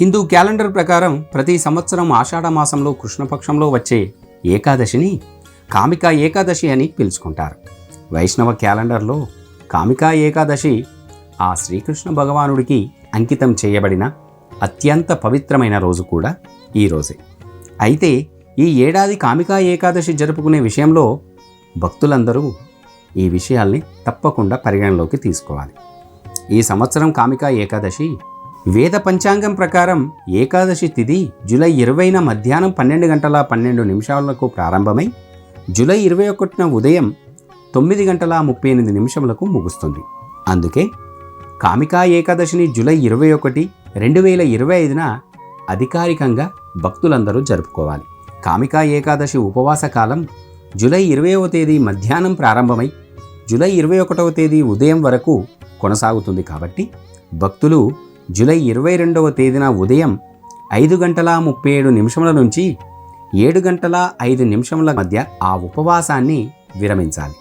Hindu calendar ప్రకారం ప్రతి సంవత్సరం ఆషాఢ మాసంలో కృష్ణపక్షంలో వచ్చే ఏకాదశిని కామికా ఏకాదశి అని పిలుచుకుంటారు. వైష్ణవ క్యాలెండర్లో కామికా ఏకాదశి ఆ శ్రీకృష్ణ భగవానుడికి అంకితం చేయబడిన అత్యంత పవిత్రమైన రోజు కూడా ఈ రోజే. అయితే ఈ ఏడాది కామికా ఏకాదశి జరుపుకునే విషయంలో భక్తులందరూ ఈ విషయాల్ని తప్పకుండా పరిగణలోకి తీసుకోవాలి. ఈ సంవత్సరం కామికా ఏకాదశి వేద పంచాంగం ప్రకారం ఏకాదశి తిథి జూలై ఇరవైన మధ్యాహ్నం పన్నెండు గంటల పన్నెండు నిమిషాలకు ప్రారంభమై జూలై ఇరవై ఒకటిన ఉదయం తొమ్మిది గంటల ముప్పై ఎనిమిది నిమిషములకు ముగుస్తుంది. అందుకే కామికా ఏకాదశిని జూలై ఇరవై ఒకటి రెండు వేల ఇరవై ఐదున అధికారికంగా భక్తులందరూ జరుపుకోవాలి. కామికా ఏకాదశి ఉపవాస కాలం జూలై ఇరవైవ తేదీ మధ్యాహ్నం ప్రారంభమై జూలై ఇరవై ఒకటవ తేదీ ఉదయం వరకు కొనసాగుతుంది కాబట్టి భక్తులు జూలై ఇరవై రెండవ తేదీన ఉదయం ఐదు గంటల ముప్పై ఏడు నిమిషముల నుంచి ఏడు గంటల ఐదు నిమిషముల మధ్య ఆ ఉపవాసాన్ని విరమించాలి.